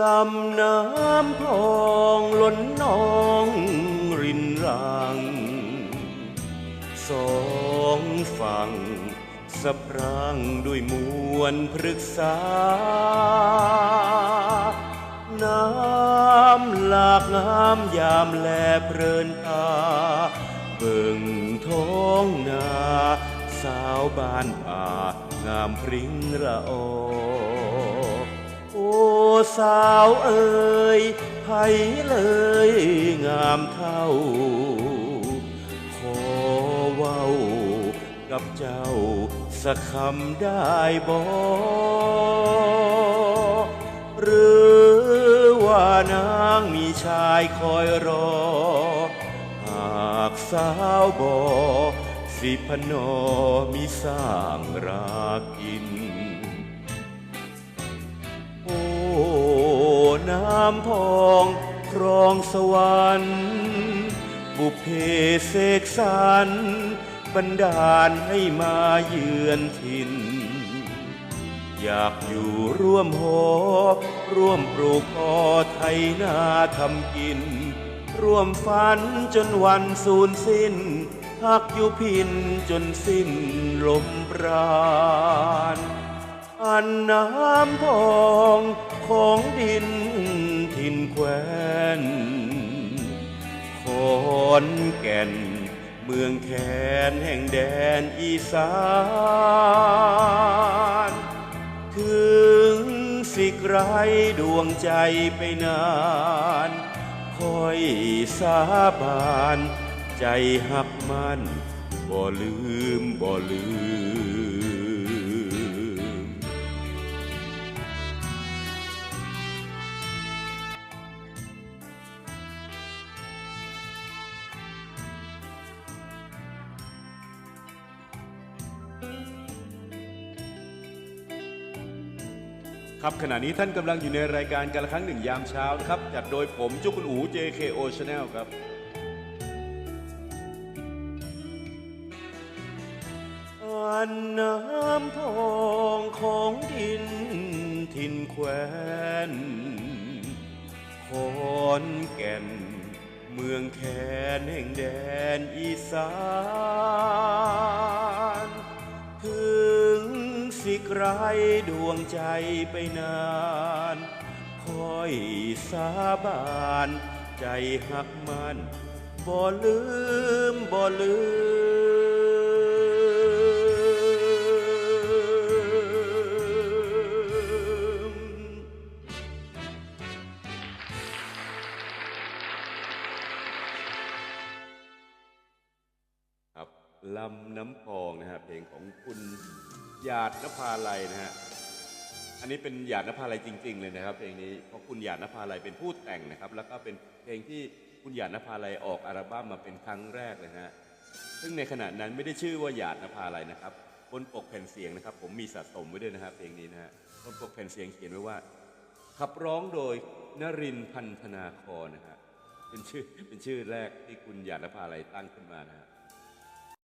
ลำน้ำพองล้นนองรินรัง สองฝั่งสะพรังด้วยมวลพฤกษา น้ำหลากงามยามแลเพลินตา เบิ่งท้องนา สาวบ้านป่างามพริ้งระออ โอ้สาวเอ๋ยไผเลยงามเท่า ขอเว้ากับเจ้าสักคำได้บ่หรือว่านางมีชายคอยรอ หากสาวบ่สิพนอมีสร้างรากิน น้ำพองครองสวรรค์ บุพเพเสกสรรบันดาลให้มาเยือนถิ่น อยากอยู่ร่วมหอร่วมปลูกพอไทยนาทำกิน ร่วมฝันจนวันสูญสิ้นหักอยู่พินจนสิ้นลมปราณ น้ำพองของดินถิ่นแควนขอนแก่น เมืองแคนแห่งแดนอีสานถึงสิไกลดวงใจไปนานคอยสาบาน ใจหักมันบ่ลืมบ่ลืม ครับขณะนี้ท่านกำลังอยู่ในรายการกันละครั้งหนึ่งยามเช้านะครับจัดโดยผมจุกุณอู JKO Channel ครับอันน้ำพองของดินถิ่นแควนขอนแก่น เมืองแคนแห่งแดนอีสาน ไกลดวงใจไปนานคอยสาบานใจหักมันบ่ลืมบ่ลืม ครับลำน้ำพองนะฮะเพลงของคุณ หยาดนภาลัยนะฮะ อันนี้เป็นหยาดนภาลัยจริง ๆ เลยนะครับเพลงนี้ เพราะคุณหยาดนภาลัยเป็นผู้แต่งนะครับ แล้วก็เป็นเพลงที่คุณหยาดนภาลัยออกอัลบั้มมาเป็นครั้งแรกเลยฮะ ซึ่งในขณะนั้นไม่ได้ชื่อว่าหยาดนภาลัยนะครับ บนปกแผ่นเสียงนะครับ ผมมีสะสมไว้ด้วยนะครับเพลงนี้นะฮะ บนปกแผ่นเสียงเขียนไว้ว่า ขับร้องโดยนรินพันธนาครนะฮะ เป็นชื่อเป็นชื่อแรกที่คุณหยาดนภาลัยตั้งขึ้นมานะฮะ